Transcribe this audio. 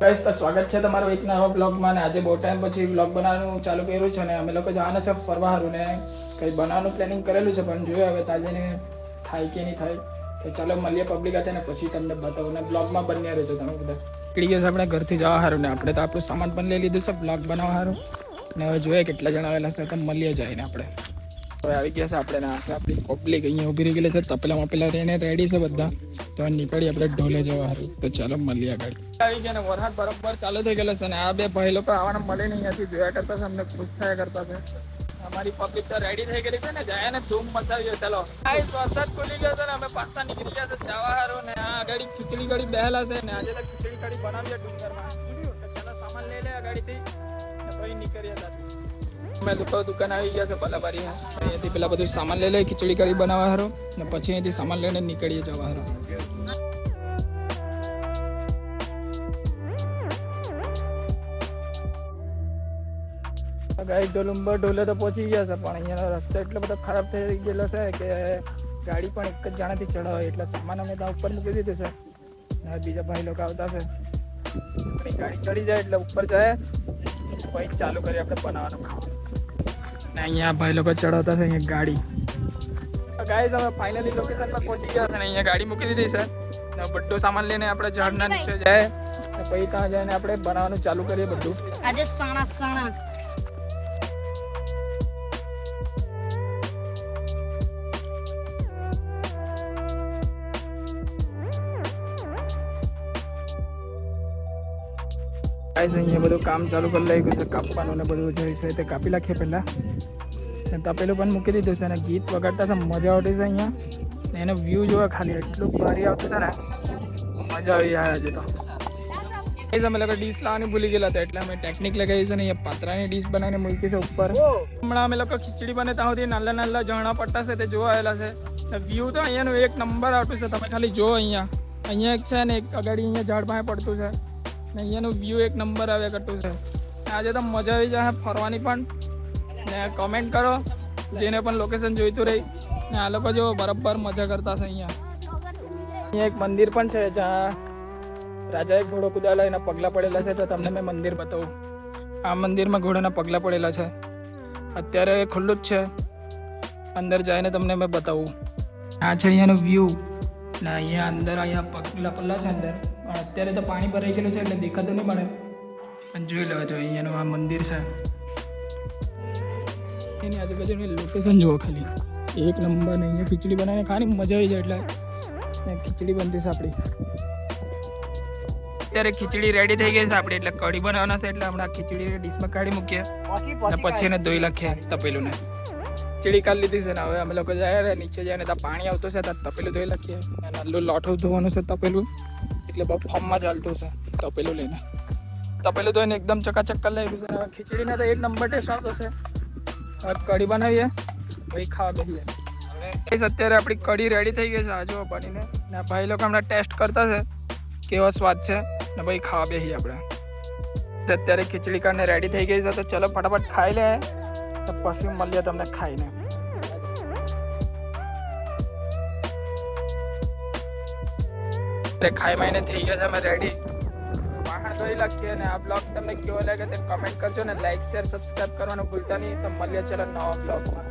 Guys તો સ્વાગત છે તમારું એક નવા બ્લોગમાં ને આજે બહુ ટાઈમ પછી બ્લોગ બનાવવાનું ચાલુ કર્યું છે ને અમે લોકો જવાના છે ફરવા હારું ને કંઈ બનાવવાનું પ્લાનિંગ કરેલું છે, પણ જોઈએ હવે તાજેને થાય કે નહીં થાય. તો ચાલો મળીએ પબ્લિક હાથે ને પછી તમને બતાવું ને બ્લોગમાં બન્યા રહેજો તમે બધા. નીકળી ગયા આપણે ઘરથી જવા હારું ને આપણે તો આપણું સામાન પણ લઈ લીધું છે બ્લોગ બનાવવા હારું. ને હવે જોઈએ કેટલા જણા આવેલા છે, તો મળીએ જઈને આપણે. હવે આવી ગયા છે આપણે ને. આપણી પબ્લિક અહીંયા ઊભી રહી ગયેલી છે. તપેલામાં પેલા રહીને રેડી છે બધા. તો નીકળી આપણે ઢોલે જવા હારું. તો ચાલો મળીએ આગળ. આવી ગયા ને વરસાદ બરોબર ચાલુ થઈ ગયેલો છે ને આ બે ભાઈ લોકો આવવાના મળે નહીં અહીંયાથી. જોયા કરતા છે, અમને ખુશ થયા કરતા છે. અમારી પબ્લિક તો રેડી થઈ ગયેલી છે ને. જાય ને ધૂમ મચાવી ચાલો. આ વરસાદ ખુલી ગયો છે ને. અમે પાછા નીકળી ગયા છે. જવા હારું ને. આ ગાડી ખીચડી ગાડી બેહેલા છે ને. આજે તો ખીચડી ગાડી બનાવીએ ડુંગરમાં. ચાલો સામાન લઈ લે ગાડીથી. પછી નીકળીએ ત્યાંથી. અમે લોકો દુકાન આવી ગયા છે પલાબારી અહીંયાથી પેલા બધું સામાન લઈ લઈ, ખીચડી કરી બનાવવા હારો. ને પછી અહીંયાથી સામાન લઈને નીકળીએ જવા હારો. ગાડી ડોલુંબર ડોલે તો પહોંચી ગયા છે, પણ અહીંયાનો રસ્તો એટલો બધો ખરાબ થઈ ગયેલો છે કે ગાડી પણ એક જ જણાથી ચડાવે, એટલે સામાન અમે ત્યાં ઉપર મૂકી દીધું છે. ને બીજા ભાઈ લોકો આવતા છે. ગાડી ચડી જાય એટલે ઉપર જાય. પછી ચાલુ કરીએ આપણે બનાવવાનું. ખાવાનું અહીંયા ભાઈ લોકો ચડાવતા છે અહીંયા ગાડી ગાઈઝ અમે ફાઇનલી લોકેશન પર પહોંચી ગયા છે ને અહીંયા ગાડી મૂકી દીધી છે ને બધો સામાન લઈને આપણે ઝાડના નીચે જાય ને પછી ત્યાં જઈને આપણે બનાવવાનું ચાલુ કરીએ બધું આજે સણા સણા ગાઈઝ અહીંયા બધું કામ ચાલુ કરી ગયું છે. કાપવાનું ને બધું જે છે તે કાપી નાખીએ પહેલાં. ને તપેલું પણ મૂકી દીધું છે અને ગીત વગાડતા છે મજા આવતી છે અહીંયા. ને એનો વ્યૂ જોવા ખાલી. એટલું ભારી આવતું છે ને. મજા આવી જાય આજે તો. ગાઈસ, અમે લોકો ડીશ લાવવાની ભૂલી ગયેલા હતા, એટલે અમે ટેકનિક લગાવી છે ને અહીંયા પાત્રાની ડીશ બનાવીને મૂકી છે ઉપર. હમણાં અમે લોકો ખીચડી બને ત્યાં સુધી નાના નાના ઝરણા પટ્ટા છે તે જોવા આવેલા છે. વ્યૂ તો અહીંયાનું એક નંબર આવતું છે. તમે ખાલી જો અહીંયા. અહીંયા એક છે ને એક અગાડી અહીંયા ઝાડ પાસે પડતું છે. ને અહીંયાનું વ્યૂ એક નંબર આવ્યા કરતું છે. આજે તો મજા આવી જાય ફરવાની પણ. ને કમેન્ટ કરો, જેને પણ લોકેશન જોઈતું રહી. ને આ લોકો જો બરાબર મજા કરતા છે અહીંયા. અહીંયા એક મંદિર પણ છે, જ્યાં રાજાએ ઘોડો કુદાયેલા એના પગલાં પડેલા છે, તો તમને મેં મંદિર બતાવું. આ મંદિરમાં ઘોડાના પગલાં પડેલા છે. અત્યારે ખુલ્લું જ છે. અંદર જઈને તમને મેં બતાવું. આ છે અહીંયાનો વ્યૂ ને અહીંયા અંદર અહીંયા પગલા પડેલા છે અંદર. અત્યારે તો પાણી ભરાઈ ગયેલું છે એટલે દેખાતું નહીં પડે પણ જોઈ લેવા જો અહીંયાનું આ મંદિર છે. એની આજુબાજુની લોકેશન જુઓ ખાલી. એક નંબર ને અહીંયા ખીચડી બનાવીને ખાવાની મજા આવી જાય એટલે. ખીચડી બનતી છે આપણી. અત્યારે ખીચડી રેડી થઈ ગઈ છે આપણી એટલે કઢી બનાવવાના છે એટલે હમણાં ખીચડી ડીશમાં કાઢી મૂકીએ. અને પછી એને ધોઈ લખીએ તપેલું ને. ખીચડી કાઢી લીધી છે ને હવે અમે લોકો જાય નીચે જાય ને ત્યાં પાણી આવતું છે ત્યાં તપેલું ધોઈ લખીએ અને લોઠું ધોવાનું છે તપેલું. એટલે બહુ ફોર્મમાં ચાલતું છે. તપેલું લઈને. તપેલું તો એને એકદમ ચકાચક કરી લાગ્યું છે. હવે ખીચડીને તો એક નંબર ટેસ્ટ આવતો છે હવે કઢી બનાવીએ. પછી ખાવા બેસીએ Guys, અત્યારે આપણી કઢી રેડી થઈ ગઈ છે આજુ બનીને. ને ભાઈ લોકો હમણાં ટેસ્ટ કરતા છે કેવો સ્વાદ છે. ને ભાઈ ખાવા બેસીએ આપણે. અત્યારે ખીચડી કાઢને રેડી થઈ ગઈ છે તો ચલો ફટાફટ ખાઈ લે. તો પછી મળીએ તમને ખાઈને. તે ખાઈ માઈને થઈ ગયો છે, અમે રેડી વાહણ ધોઈ લખીએ અને આ બ્લોગ તમને કેવો લાગે તે કમેન્ટ કરજો ને લાઈક શેર સબસ્ક્રાઈબ કરવાનું ભૂલતા નહીં. તો મળીએ ચલો નવા બ્લોગમાં